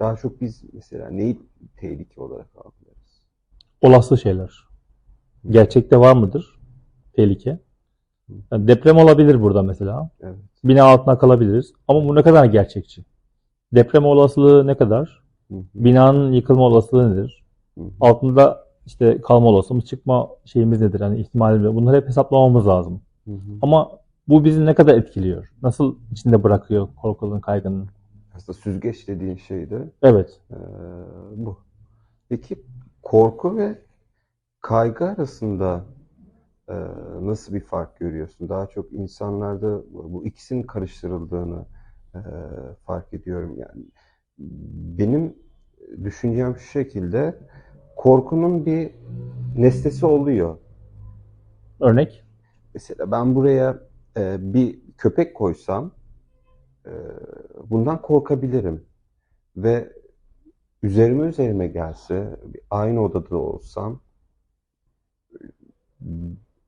daha çok biz mesela neyi tehlike olarak algılarız? Olası şeyler. Gerçekte var mıdır tehlike? Yani deprem olabilir burada mesela. Evet. Bina altına kalabiliriz. Ama bu ne kadar gerçekçi? Deprem olasılığı ne kadar? Hı hı, Binanın yıkılma olasılığı nedir? hı hı. Altında işte kalma olasılığımız, çıkma şeyimiz nedir? Hani ihtimalimiz. Bunları hep hesaplamamız lazım. Hı hı. Ama bu bizi ne kadar etkiliyor? Nasıl içinde bırakıyor korkunun, kaygının? Aslında süzgeç dediğin şey de Evet. Ee, bu. Peki korku ve kaygı arasında e, nasıl bir fark görüyorsun? Daha çok insanlarda bu ikisinin karıştırıldığını e, fark ediyorum. Yani benim düşüncem şu şekilde korkunun bir nesnesi oluyor. Örnek? Mesela ben buraya e, bir köpek koysam e, bundan korkabilirim ve üzerime üzerime gelse aynı odada olsam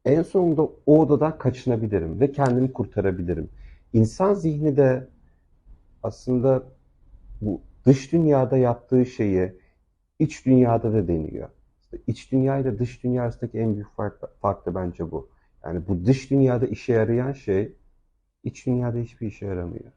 en sonunda o odadan kaçınabilirim ve kendimi kurtarabilirim. İnsan zihni de aslında bu dış dünyada yaptığı şeyi iç dünyada da deniyor. İşte iç dünya ile dış dünya arasındaki en büyük fark, fark da bence bu. Yani bu dış dünyada işe yarayan şey iç dünyada hiçbir işe yaramıyor.